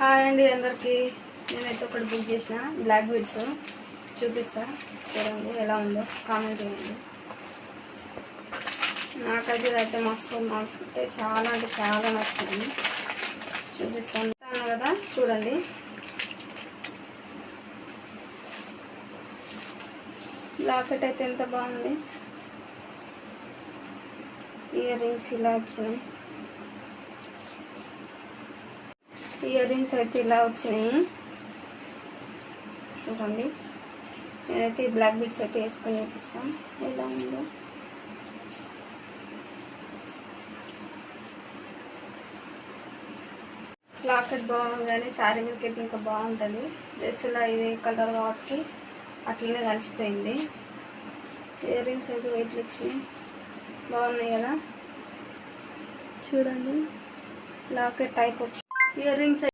Hi అండి అందరికీ. నేనైతే ఒకటి బుక్ చేసిన. బ్లాక్ బీడ్స్ చూపిస్తా. చూడండి ఎలా ఉందో. కామెంట్ చేయండి. నాకైతే ఇదైతే మస్తు నచ్చుకుంటే చాలా అంటే చాలా నచ్చింది. చూపిస్తాను. కదా. చూడండి. లాకెట్ అయితే ఎంత బాగుంది. ఇయర్ రింగ్స్ ఇలా వచ్చినాయి. ఇయర్ రింగ్స్ అయితే ఇలా వచ్చినాయి. చూడండి. నేనైతే బ్లాక్ బీడ్స్ అయితే వేసుకొని చూపిస్తాను ఎలా ఉందో. లాకెట్ బాగుంది కానీ శారీ మీదకి ఇంకా బాగుంటుంది. డ్రెస్సులో ఇదే కలర్ కాబట్టి అట్లనే కలిసిపోయింది. ఇయర్ రింగ్స్ అయితే వెయిట్లు వచ్చినాయి. బాగున్నాయి కదా. చూడండి. లాకెట్ టైప్ వచ్చి ఇయర్ రింగ్స్